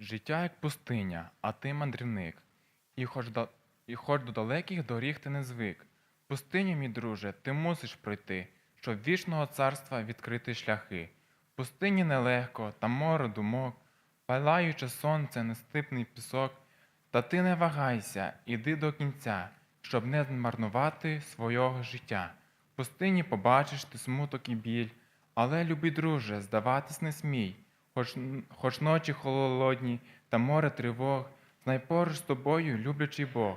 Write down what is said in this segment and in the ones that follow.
Життя як пустиня, а ти мандрівник. І хоч, да, і хоч до далеких доріг ти не звик. Пустиню, мій друже, ти мусиш пройти, щоб вічного царства відкрити шляхи. Пустині нелегко, та море думок, палаюче сонце, нестипний пісок. Та ти не вагайся, іди до кінця, щоб не змарнувати свого життя. Пустині побачиш ти смуток і біль, але, любий друже, здаватись не смій, хоч, хоч ночі холодні та море тривог, знай поруч з тобою люблячий Бог.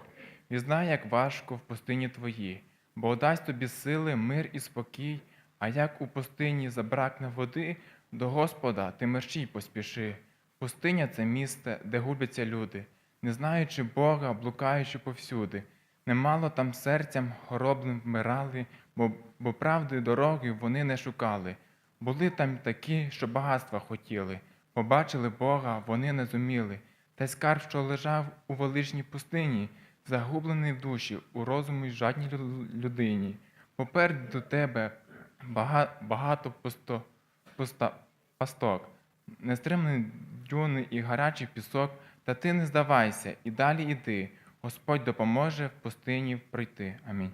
І знай, як важко в пустині твої, бо дасть тобі сили, мир і спокій, а як у пустині забракне води, до Господа ти мерщій поспіши. Пустиня це місце, де губляться люди, не знаючи Бога, блукаючи повсюди. Немало там серцям хороблим вмирали, бо, бо правди дороги вони не шукали. Були там такі, що багатства хотіли, побачили Бога, вони не зуміли. Та й скарб, що лежав у величній пустині, загублений в душі, у розумі жадній лю- людині. Попереду тебе багато пусто, пуста, пасток, нестримний дюни і гарячий пісок, та ти не здавайся і далі іди. Господь допоможе в пустині пройти. Амінь.